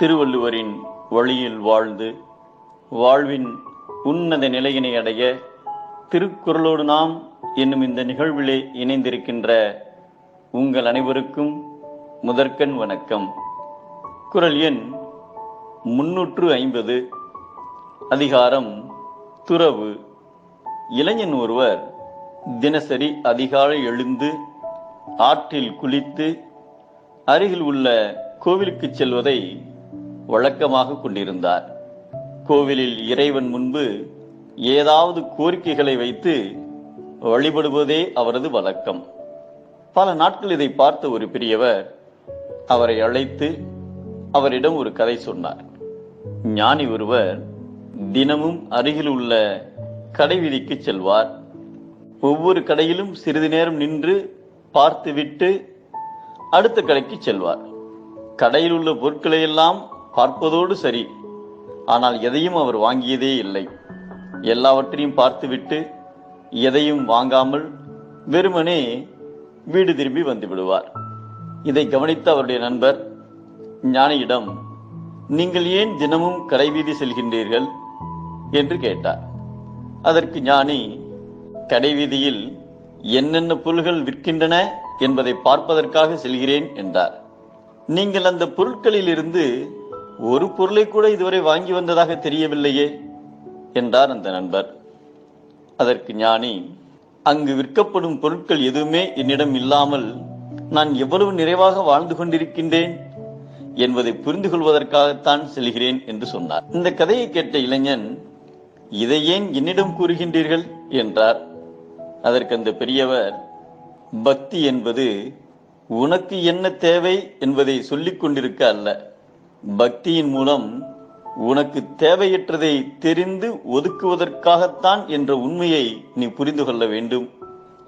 திருவள்ளுவரின் வழியில் வாழ்ந்து வாழ்வின் உன்னத நிலையினை அடைய திருக்குறளோடு நாம் என்னும் இந்த நிகழ்விலே இணைந்திருக்கின்ற உங்கள் அனைவருக்கும் முதற்கண் வணக்கம். குரல் எண் முன்னூற்று ஐம்பது அதிகாரம் துறவு. இளைஞன் ஒருவர் தினசரி அதிகாலை எழுந்து ஆற்றில் குளித்து அருகில் உள்ள கோவிலுக்கு செல்வதை வழக்கமாக கொண்டிருந்தார். கோவிலில் இறைவன் முன்பு ஏதாவது கோரிக்கைகளை வைத்து வழிபடுவதே அவரது வழக்கம். பல நாட்கள் இதை பார்த்த ஒரு பெரியவர் அவரை அழைத்து அவரிடம் ஒரு கதை சொன்னார். ஞானி ஒருவர் தினமும் அருகில் உள்ள கடை வீதிக்கு செல்வார். ஒவ்வொரு கடையிலும் சிறிது நேரம் நின்று பார்த்துவிட்டு அடுத்த கடைக்கு செல்வார். கடையில் உள்ள பொருட்களை எல்லாம் பார்ப்பதோடு சரி. ஆனால் எதையும் அவர் வாங்கியதே இல்லை. எல்லாவற்றையும் பார்த்துவிட்டு எதையும் வாங்காமல் வெறுமனே வீடு திரும்பி வந்து விடுவார். இதை கவனித்த அவருடைய நண்பர் ஞானியிடம் நீங்கள் ஏன் தினமும் கடைவீதி செல்கின்றீர்கள்? என்று கேட்டார். அதற்கு ஞானி கடைவீதியில் என்னென்ன பொருள்கள் விற்கின்றன என்பதை பார்ப்பதற்காக செல்கிறேன் என்றார். நீங்கள் அந்த பொருட்களில் இருந்து ஒரு பொருளை கூட இதுவரை வாங்கி வந்ததாக தெரியவில்லையே என்றார் அந்த நண்பர். அதற்கு ஞானி அங்கு விற்கப்படும் பொருட்கள் எதுவுமே என்னிடம் இல்லாமல் நான் எவ்வளவு நிறைவாக வாழ்ந்து கொண்டிருக்கின்றேன் என்பதை புரிந்து கொள்வதற்காகத்தான் செல்கிறேன் என்று சொன்னார். இந்த கதையை கேட்ட இளைஞன் இதை ஏன் என்னிடம் கூறுகின்றீர்கள்? என்றார். அதற்கு அந்த பெரியவர் பக்தி என்பது உனக்கு என்ன தேவை என்பதை சொல்லிக் கொண்டிருக்க அல்ல. பக்தியின் மூலம் உனக்கு தேவையற்றதை தெரிந்து ஒதுக்குவதற்காகத்தான் என்ற உண்மையை நீ புரிந்து கொள்ள வேண்டும்.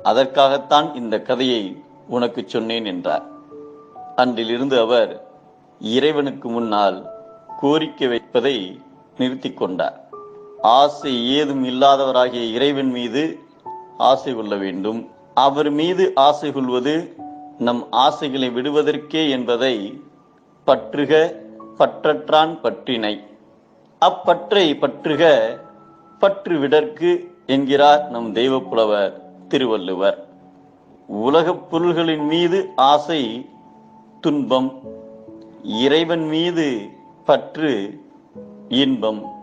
அதற்காகத்தான் இந்த கதையை உனக்கு சொன்னேன் என்றார். அன்றிலிருந்து அவர் இறைவனுக்கு முன்னால் கோரிக்கை வைப்பதை நிறுத்தி கொண்டார். ஆசை ஏதும் இல்லாதவராகிய இறைவன் மீது ஆசை கொள்ள வேண்டும். அவர் மீது ஆசை கொள்வது நம் ஆசைகளை விடுவதற்கே என்பதை பற்றுக பற்றற்றான் பற்றினை. அப்பற்றை பற்றுக பற்று விடற்கு என்கிறார் நம் தெய்வப்புலவர் திருவள்ளுவர். உலகப் பொருள்களின் மீது ஆசை துன்பம் இறைவன் மீது பற்று இன்பம்.